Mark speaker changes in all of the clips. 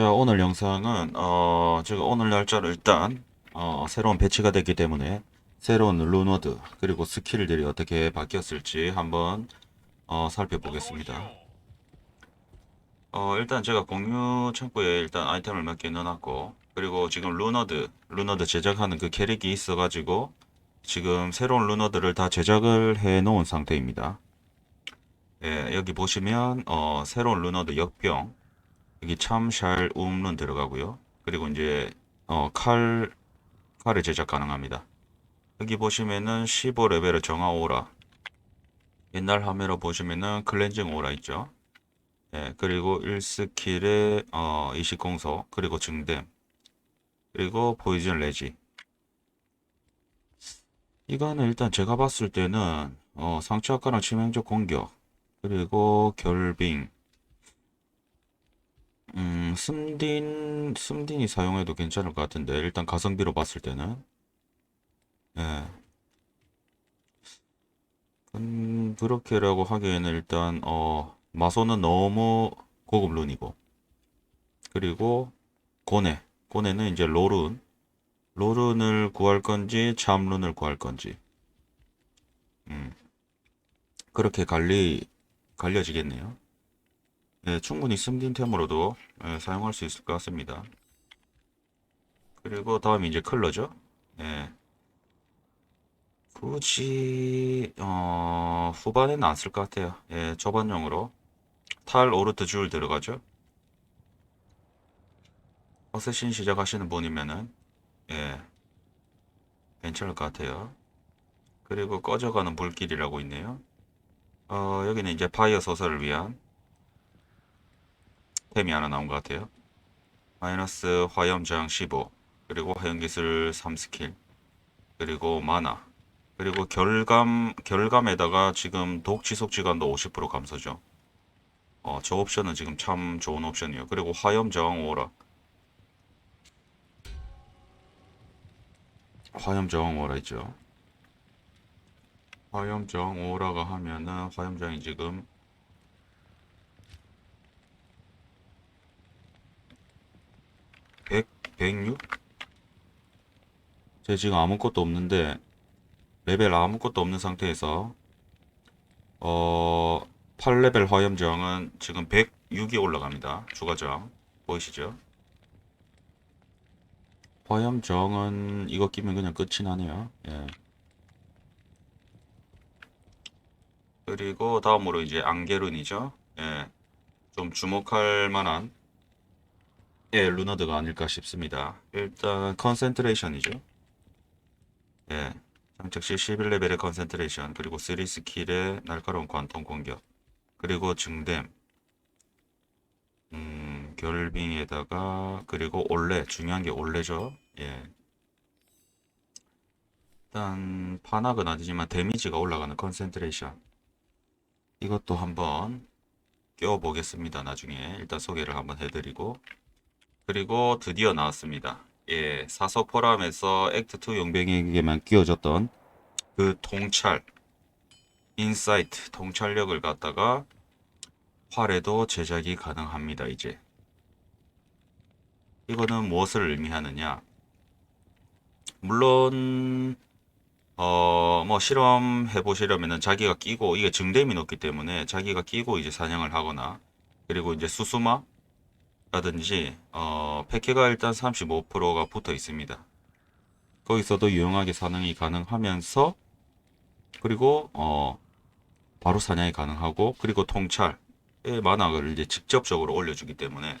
Speaker 1: 자, 오늘 영상은 어, 제가 오늘 날짜를 일단 어, 새로운 배치가 됐기 때문에 새로운 루너드 그리고 스킬들이 어떻게 바뀌었을지 한번 어, 살펴보겠습니다. 어, 일단 제가 공유 창구에 일단 아이템을 몇 개 넣어놨고 그리고 지금 루너드 루너드 제작하는 그 캐릭이 있어가지고 지금 새로운 루너드를 다 제작을 해 놓은 상태입니다. 예, 여기 보시면 어, 새로운 루너드 역병 여기 참샬 음론 들어가고요. 그리고 이제 어, 칼 칼을 제작 가능합니다. 여기 보시면은 15레벨의 정화 오라 옛날 화면으로 보시면은 클렌징 오라 있죠. 예, 그리고 1스킬의 어, 이식공소 그리고 증댐 그리고 포이즌 레지 이거는 일단 제가 봤을 때는 어, 상처 효과랑 치명적 공격 그리고 결빙 음, 숨딘, 숨딘이 사용해도 괜찮을 것 같은데, 일단 가성비로 봤을 때는. 예. 음, 그렇게라고 하기에는 일단, 어, 마소는 너무 고급 룬이고, 그리고 고네. 고네는 이제 로룬. 로룬을 구할 건지, 참룬을 구할 건지. 음, 그렇게 갈리, 갈려지겠네요. 예, 충분히 숨긴템으로도 예, 사용할 수 있을 것 같습니다. 그리고 다음이 이제 컬러죠. 예, 굳이 어, 후반에는 안 쓸 것 같아요. 예, 초반용으로 탈 오르트 줄 들어가죠. 어쌔신 시작하시는 분이면은 예, 괜찮을 것 같아요. 그리고 꺼져가는 불길이라고 있네요. 어, 여기는 이제 파이어 소설을 위한 템이 하나 나온 것 같아요. 마이너스 화염 저항 15 그리고 화염기술 3스킬 그리고 마나 그리고 결감 결감에다가 지금 독 지속 시간도 50% 감소죠. 어, 저 옵션은 지금 참 좋은 옵션이에요. 그리고 화염 저항 오라 화염 저항 오라 있죠. 화염 저항 오라가 하면은 화염 저항이 지금 100, 106? 제 지금 아무것도 없는데 레벨 아무것도 없는 상태에서 어 8레벨 화염 저항은 지금 106이 올라갑니다. 저항 보이시죠? 화염 저항은 이거 끼면 그냥 끝이 나네요. 예. 그리고 다음으로 이제 앙게룬이죠. 예. 좀 주목할 만한 예, 루너드가 아닐까 싶습니다. 일단 컨센트레이션이죠. 예, 장착 시 11레벨의 컨센트레이션 그리고 3 스킬의 날카로운 관통 공격 그리고 증댐 음, 결빙에다가 그리고 올레 중요한 게 올레죠. 예. 일단 판학은 아니지만 데미지가 올라가는 컨센트레이션 이것도 한번 껴보겠습니다. 나중에 일단 소개를 한번 해드리고 그리고 드디어 나왔습니다. 예, 사서 포함에서 액트2 용병에게만 끼워졌던 그 통찰, 인사이트, 통찰력을 갖다가 활에도 제작이 가능합니다, 이제. 이거는 무엇을 의미하느냐? 물론, 어, 뭐, 실험해 보시려면은 자기가 끼고, 이게 증dem이 높기 때문에 자기가 끼고 이제 사냥을 하거나, 그리고 이제 수수마, 라든지 어, 패키가 일단 35%가 붙어 있습니다. 거기서도 유용하게 사냥이 가능하면서 그리고 어, 바로 사냥이 가능하고 그리고 통찰의 만화를 이제 직접적으로 올려주기 때문에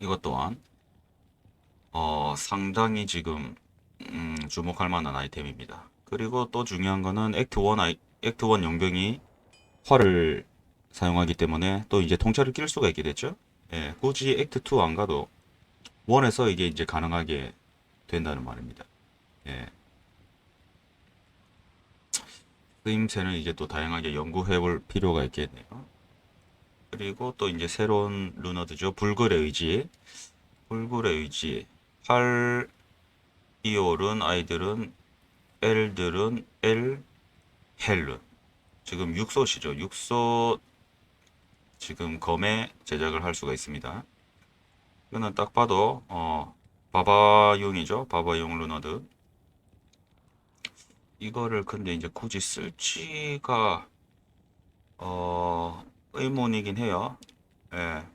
Speaker 1: 이것 또한 어, 상당히 지금 음, 주목할 만한 아이템입니다. 그리고 또 중요한 거는 액트 1 아이, 액트 1 용병이 활을 사용하기 때문에 또 이제 통찰을 낄 수가 있게 됐죠. 예, 굳이 액트 2 안 가도 원에서 이게 이제 가능하게 된다는 말입니다. 예. 쓰임새는 이제 또 다양하게 연구해 볼 필요가 있겠네요. 그리고 또 이제 새로운 루너드죠. 불굴의 의지. 불굴의 의지. 8 이올은 아이들은 L들은 L 헬른. 지금 육소시죠. 육소 지금 검에 제작을 할 수가 있습니다. 이거는 딱 봐도 어 바바용이죠. 바바용 루너드. 이거를 근데 이제 굳이 쓸지가 어 의문이긴 해요. 예.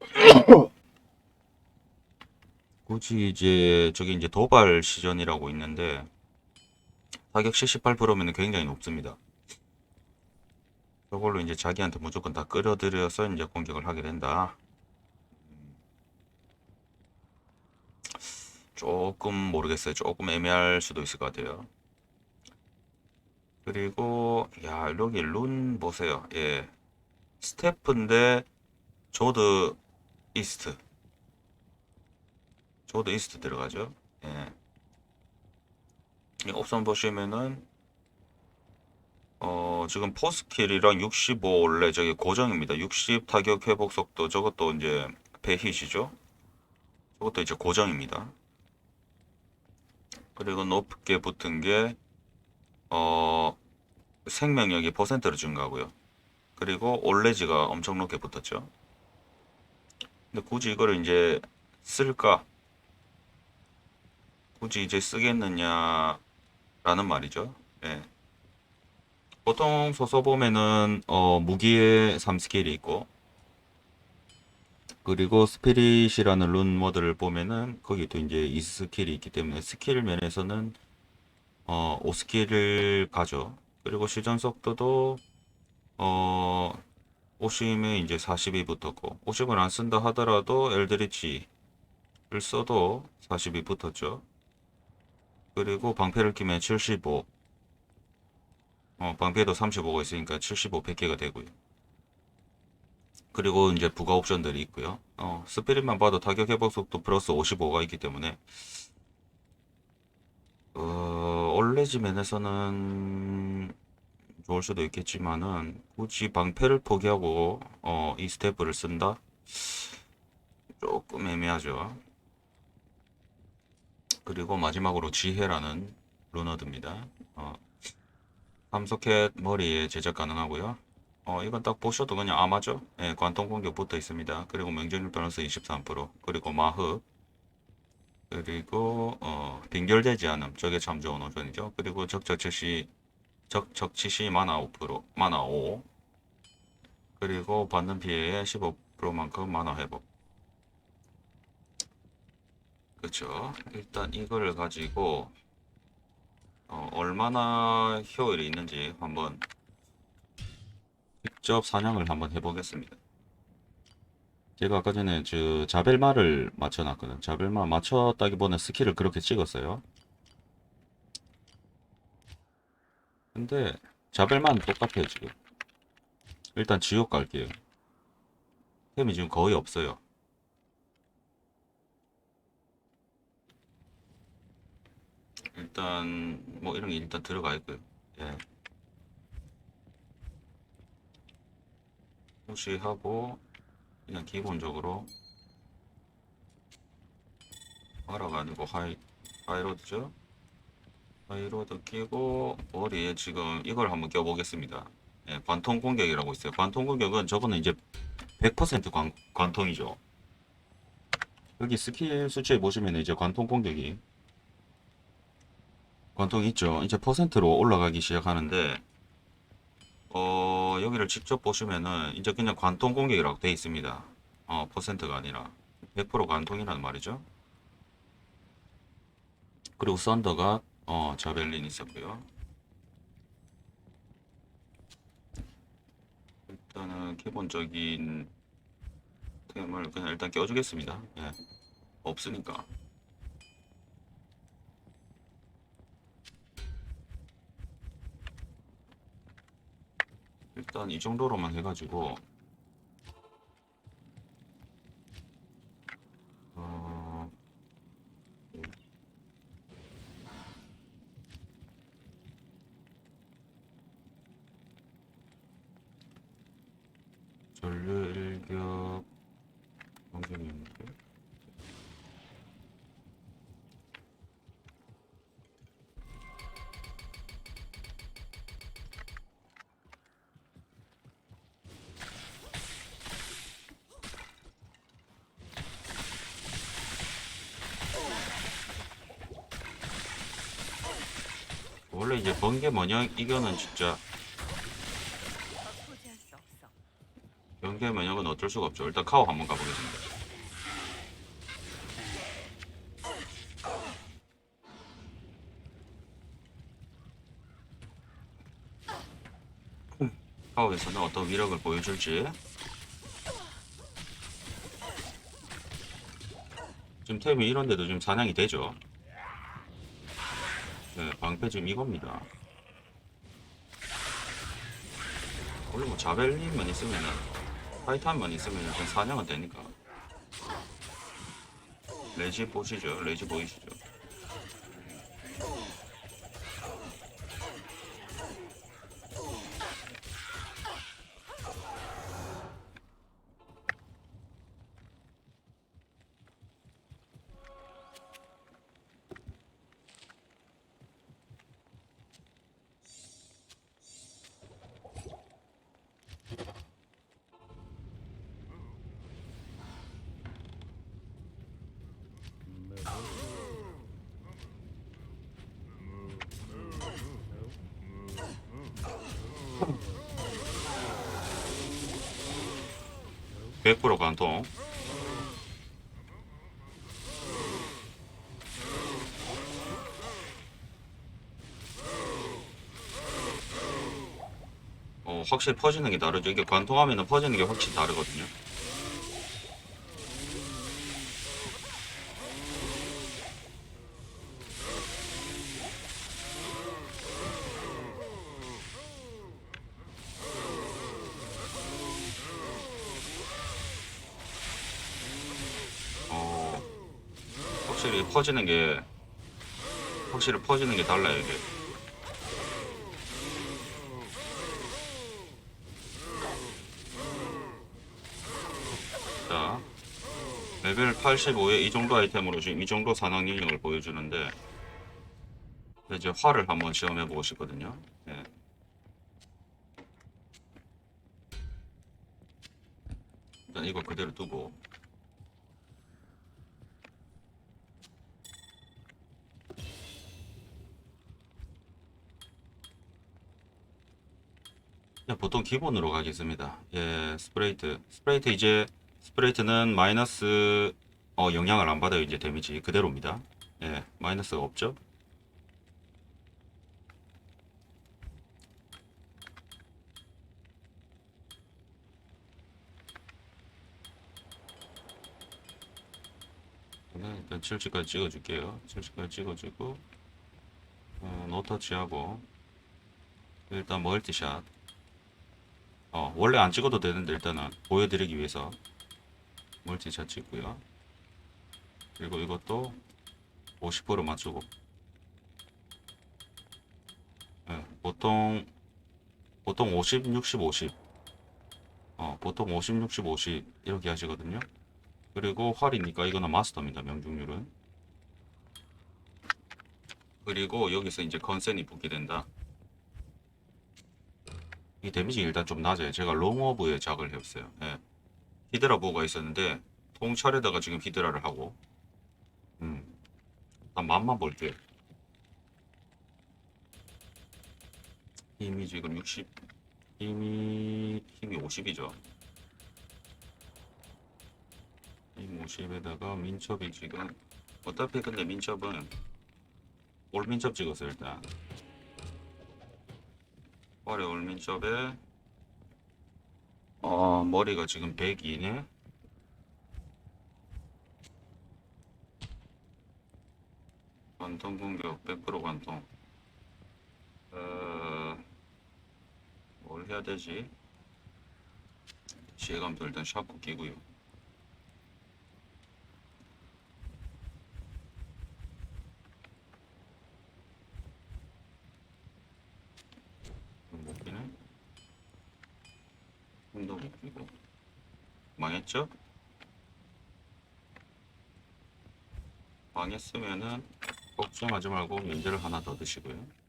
Speaker 1: 굳이 이제 저기 이제 도발 시전이라고 있는데 타격 78%면 굉장히 높습니다. 저걸로 이제 자기한테 무조건 다 끌어들여서 이제 공격을 하게 된다. 조금 모르겠어요. 조금 애매할 수도 있을 것 같아요. 그리고 야 여기 룬 보세요. 예, 스태프인데 조드 이스트, 조드 이스트 들어가죠. 예, 이 옵션 보시면은 어 지금 포스킬이랑 65 원래 저기 고정입니다. 60 타격 회복 속도 저것도 이제 배hit이죠. 저것도 이제 고정입니다. 그리고 높게 붙은 게, 어, 생명력이 퍼센트로 증가하고요. 그리고 올레지가 엄청 높게 붙었죠. 근데 굳이 이거를 이제 쓸까? 굳이 이제 쓰겠느냐라는 말이죠. 예. 보통 소서 보면은, 어, 무기에 3스킬이 있고, 그리고 스피릿이라는 룬 모드를 보면은 거기도 이제 2스킬이 있기 때문에 스킬 면에서는 어 5스킬을 가죠. 그리고 시전 속도도 어 오심에 이제 40이 붙었고 오심을 안 쓴다 하더라도 엘드리치를 써도 40이 붙었죠. 그리고 방패를 끼면 75 어, 방패도 35가 있으니까 75 100개가 되고요. 그리고 이제 부가 옵션들이 있고요. 어, 스피릿만 봐도 타격 회복 속도 플러스 55가 있기 때문에 어, 올레지 면에서는 좋을 수도 있겠지만은 굳이 방패를 포기하고 어, 이 스태프를 쓴다? 조금 애매하죠. 그리고 마지막으로 지혜라는 루너드입니다. 어, 삼소켓 머리에 제작 가능하고요. 어, 이건 딱 보셔도 그냥 아마죠? 예, 관통 공격 붙어 있습니다. 그리고 명중률 밸런스 23%, 그리고 마흡, 그리고 어, 빙결되지 않음. 저게 참 좋은 옵션이죠. 그리고 적적치시 적적치시 마나 5%, 마나 5. 그리고 받는 피해의 15%만큼 마나 회복. 그렇죠. 일단 이거를 가지고 어, 얼마나 효율이 있는지 한번 직접 사냥을 한번 해보겠습니다. 제가 아까 전에 저 자벨마를 맞춰놨거든. 자벨마 맞췄다기보다는 스킬을 그렇게 찍었어요. 근데 자벨마는 똑같아요 지금. 일단 지옥 갈게요. 템이 지금 거의 없어요. 일단 뭐 이런 게 일단 들어가 있고요. 예. 무시하고 그냥 기본적으로 하라가 아니고 하이 하이로드죠. 하이로드 끼고 머리에 지금 이걸 한번 껴보겠습니다. 예, 관통 공격이라고 있어요. 관통 공격은 저거는 이제 100% 관, 관통이죠. 여기 스킬 수치에 보시면 이제 관통 공격이 관통 있죠. 이제 퍼센트로 올라가기 시작하는데 어, 여기를 직접 보시면은 이제 그냥 관통 공격이라고 돼 있습니다. 어, 퍼센트가 아니라 100% 관통이라는 말이죠. 그리고 썬더가 어, 자벨린 있었고요. 일단은 기본적인 템을 그냥 일단 껴주겠습니다. 예. 없으니까. 일단 이 정도로만 해가지고 어, 전류 일격 공격이 있는데 원래 이제 번개 뭐냐 이거는 진짜. 번개 면역은 어쩔 수가 없죠. 일단 카오 한번 가보겠습니다. 카오에서는 어떤 위력을 보여줄지 지금 템이 이런데도 지금 사냥이 되죠. 네, 방패 지금 이겁니다. 원래 뭐 자벨린만 있으면은 타이탄만 있으면 일단 사냥은 되니까. 레지 보시죠. 레지 보이시죠? (100% 관통) 어, 확실히 퍼지는 게 다르죠. 이게 관통하면 퍼지는 게 확실히 다르거든요. 어, 확실히 퍼지는 게 확실히 퍼지는 게 달라요 이게. 자, 레벨 85에 이 정도 아이템으로 지금 이 정도 산악 능력을 보여주는데 이제 활을 한번 시험해 보고 싶거든요. 예. 일단 이거 그대로 두고 그냥 보통 기본으로 가겠습니다. 예, 스프레이트. 스프레이트 이제 스프레이트는 마이너스 어, 영향을 안 받아요. 이제 데미지 그대로입니다. 예, 마이너스가 없죠. 네, 일단 7지까지 찍어줄게요. 7지까지 찍어주고 어, 노터치하고 일단 멀티샷 어, 원래 안 찍어도 되는데 일단은 보여드리기 위해서 멀티샷 찍고요. 그리고 이것도 50% 맞추고 예, 보통 보통 50, 60, 50 어, 보통 50, 60, 50 이렇게 하시거든요. 그리고 활이니까 이거는 마스터입니다. 명중률은 그리고 여기서 이제 컨센이 붙게 된다. 이 데미지 일단 좀 낮아요. 제가 롱오브에 작을 했어요. 예. 히드라 보가 있었는데 통찰에다가 지금 히드라를 하고 음. 일단 맛만 볼게요. 힘이 지금 60 힘이 힘이 50이죠. 힘 50에다가 민첩이 지금 어차피 근데 민첩은 올 민첩 찍었어요 일단 머리 올민첩에 어 머리가 지금 102네. 관통 공격 100% 관통. 어, 뭘 해야 되지? 시해감도 일단 샤프 끼고요 못 끼네 힘도 못 끼고 망했죠? 망했으면은 걱정하지 말고 면제를 하나 더 드시고요.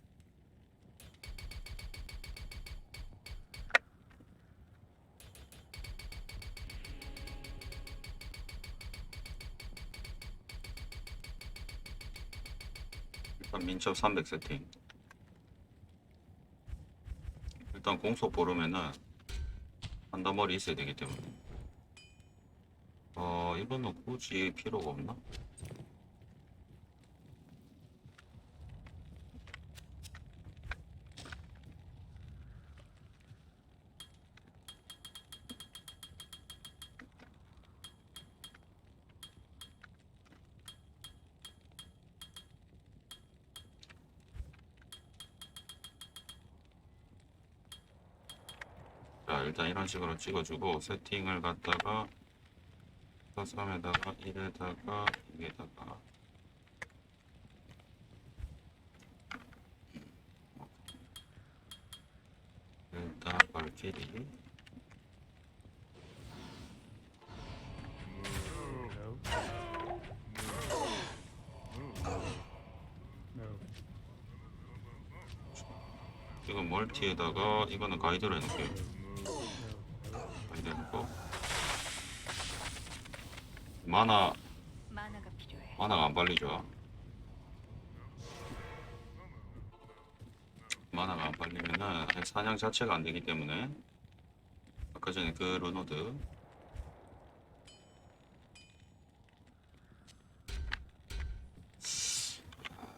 Speaker 1: 민첩 300 세팅. 일단 공속 보르면은 한다머리 있어야 되기 때문에 어 이거는 굳이 필요가 없나? 자 일단 이런 식으로 찍어주고 세팅을 갖다가 3에다가 1에다가 2에다가. 일단 발길이 지금 멀티에다가? 이거는 가이드로 해놓을게요 가이드 해놓고 만화
Speaker 2: 만화가 필요해.
Speaker 1: 만화가 안 발리죠. 만화가 안 발리면은 사냥 자체가 안 되기 때문에 아까 전에 그 루노드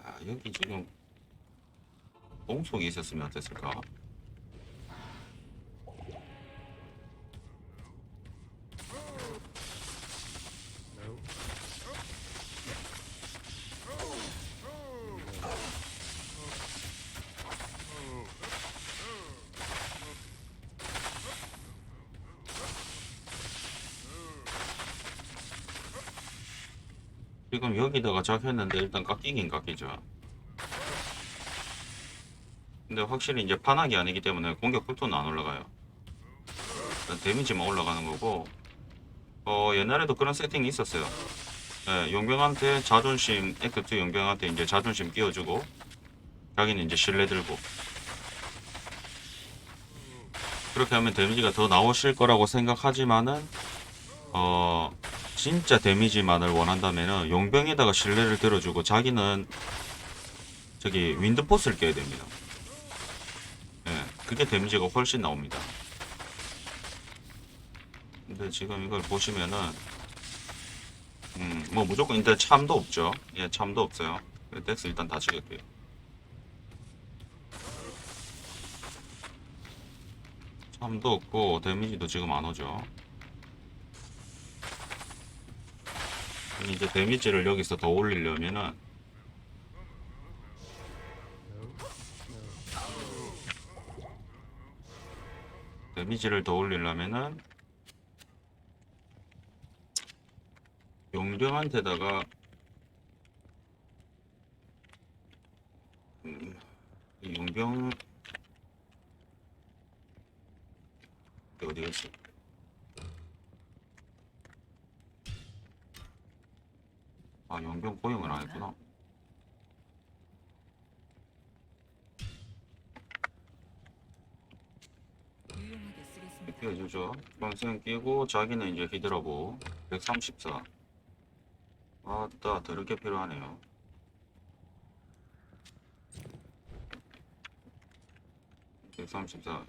Speaker 1: 아, 여기 지금 공속이 있었으면 어땠을까? 지금 여기다가 잡혔는데 일단 깎이긴 깎이죠. 근데 확실히 이제 판학이 아니기 때문에 공격 속도는 안 올라가요. 일단 데미지만 올라가는 거고, 어, 옛날에도 그런 세팅이 있었어요. 예, 용병한테 자존심, 액트 용병한테 이제 자존심 끼워주고, 자기는 이제 신뢰 들고. 그렇게 하면 데미지가 더 나오실 거라고 생각하지만은, 어, 진짜 데미지만을 원한다면은 용병에다가 신뢰를 들어주고 자기는 저기 윈드포스를 깨야 됩니다. 예, 그게 데미지가 훨씬 나옵니다. 근데 지금 이걸 보시면은 음, 뭐 무조건 일단 참도 없죠. 예, 참도 없어요. 덱스 일단 다 찍을게요. 참도 없고 데미지도 지금 안 오죠. 이제 데미지를 여기서 더 올리려면은 데미지를 더 올리려면은 용병한테다가 음, 이 용병 어디 갔어? 아 용병 고용을 안 했구나. 끼워주죠. 평생 끼고 자기는 이제 히드라보 134. 아따 더럽게 필요하네요. (134)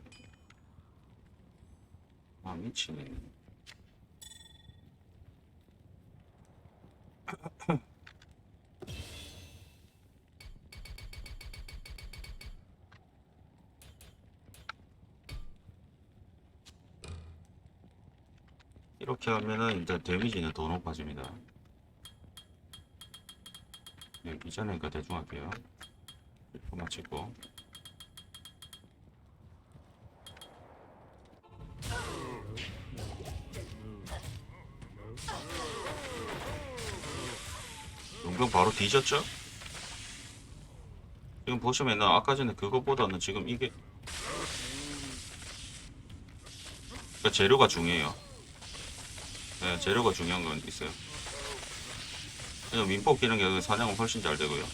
Speaker 1: 아 미치네 이렇게 하면은 일단 데미지는 더 높아집니다. 네, 이전에니까 대충 할게요. 이거만 찍고. 용병 바로 뒤졌죠? 지금 보시면은 아까 전에 그것보다는 지금 이게 그러니까 재료가 중요해요. 네, 재료가 중요한 건 있어요. 끼는 게 사냥은 훨씬 잘 되고요.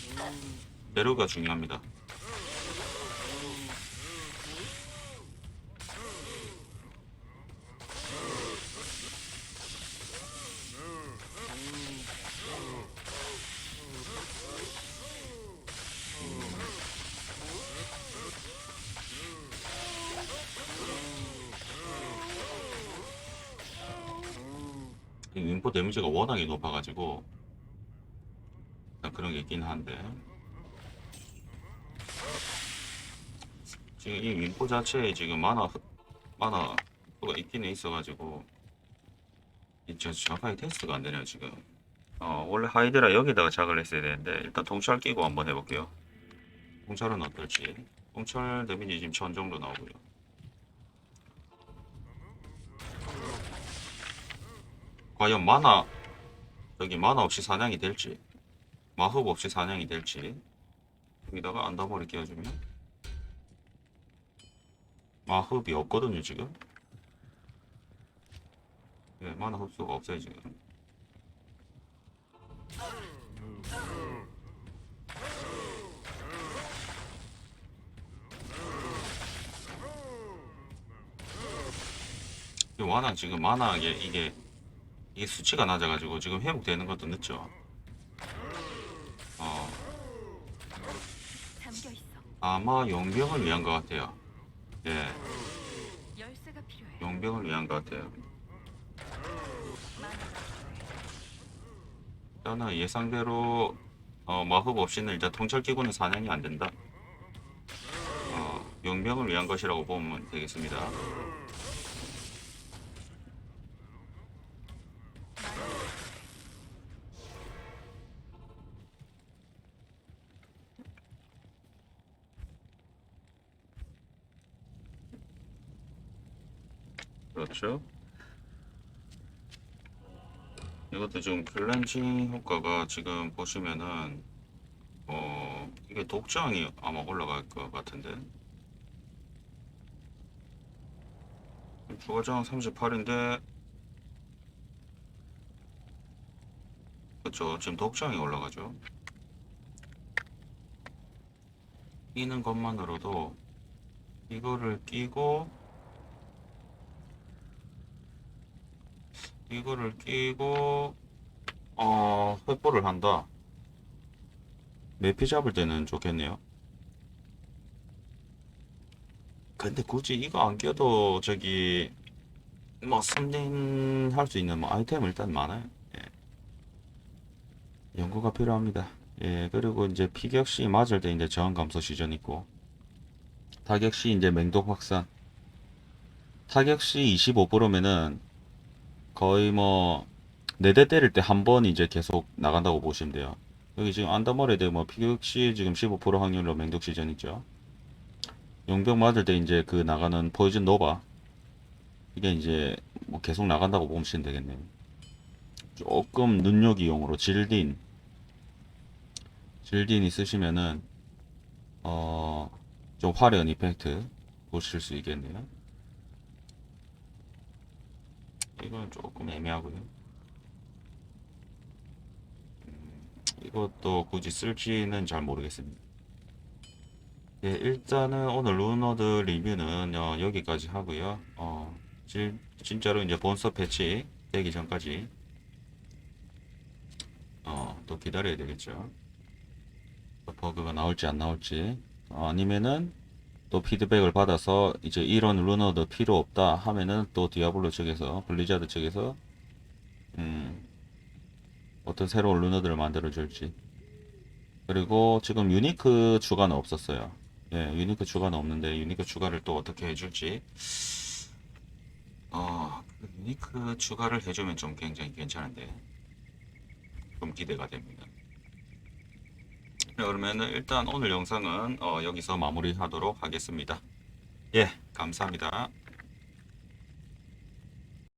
Speaker 1: 재료가 중요합니다. 이 윈포 데미지가 워낙에 높아가지고 그런 게 있긴 한데. 지금 이 윈포 자체에 지금 만화 흡- 만화 가 있긴 있어가지고 진짜 정확하게 테스트가 안 되네요 지금. 어 원래 하이드라 여기다가 작을 했어야 되는데 일단 통찰 끼고 한번 해볼게요. 통찰은 어떨지. 통찰 데미지 지금 천 정도 나오고요 과연 만화 여기 만화 없이 사냥이 될지 마흡 없이 사냥이 될지 여기다가 안다머리 끼워주면 마흡이 없거든요 지금. 네, 만화 흡수가 없어요 지금. 이 만화 지금 만화 이게 이게 수치가 낮아가지고 지금 회복되는 것도 늦죠. 어. 아마 용병을 위한 것 같아요. 예. 용병을 위한 것 같아요. 일단은 예상대로 어, 마법 없이는 일단 통찰 기구는 사냥이 안 된다. 어, 용병을 위한 것이라고 보면 되겠습니다. 그렇죠. 이것도 지금 클렌징 효과가 지금 보시면은 어 이게 독장이 아마 올라갈 것 같은데 주가장 38인데 그렇죠 지금 독장이 올라가죠 끼는 것만으로도 이거를 끼고 이거를 끼고 어 횃불을 한다. 매피 잡을 때는 좋겠네요. 근데 굳이 이거 안 껴도 저기 뭐 선진 할수 있는 뭐 아이템 일단 많아요. 예. 연구가 필요합니다. 예 그리고 이제 피격 시 맞을 때 이제 저항 감소 시전 있고 타격 시 이제 맹독 확산. 타격 시 25%면은 거의 뭐 네 대 때릴 때 한 번 이제 계속 나간다고 보시면 돼요. 여기 지금 안더머리에 뭐 피격시 지금 15% 확률로 맹독 시전 있죠. 용병 맞을 때 이제 그 나가는 포이즌 노바 이게 이제 뭐 계속 나간다고 보시면 되겠네요. 조금 눈요기용으로 질딘 질딘 있으시면은 어 좀 화려한 이펙트 보실 수 있겠네요. 이건 조금 애매하고요. 음, 이것도 굳이 쓸지는 잘 모르겠습니다. 예, 일단은 오늘 루너드 리뷰는 어, 여기까지 하고요. 어, 질, 진짜로 이제 본서 패치 되기 전까지 어, 또 기다려야 되겠죠. 또 버그가 나올지 안 나올지 어, 아니면은 또 피드백을 받아서 이제 이런 루너도 필요 없다 하면은 또 디아블로 측에서 블리자드 측에서 음 어떤 새로운 루너들을 만들어 줄지. 그리고 지금 유니크 추가는 없었어요. 예 유니크 추가는 없는데 유니크 추가를 또 어떻게 해줄지. 어 유니크 추가를 해주면 좀 굉장히 괜찮은데 좀 기대가 됩니다. 네, 그러면은 일단 오늘 영상은 어, 여기서 마무리하도록 하겠습니다. 예, 감사합니다.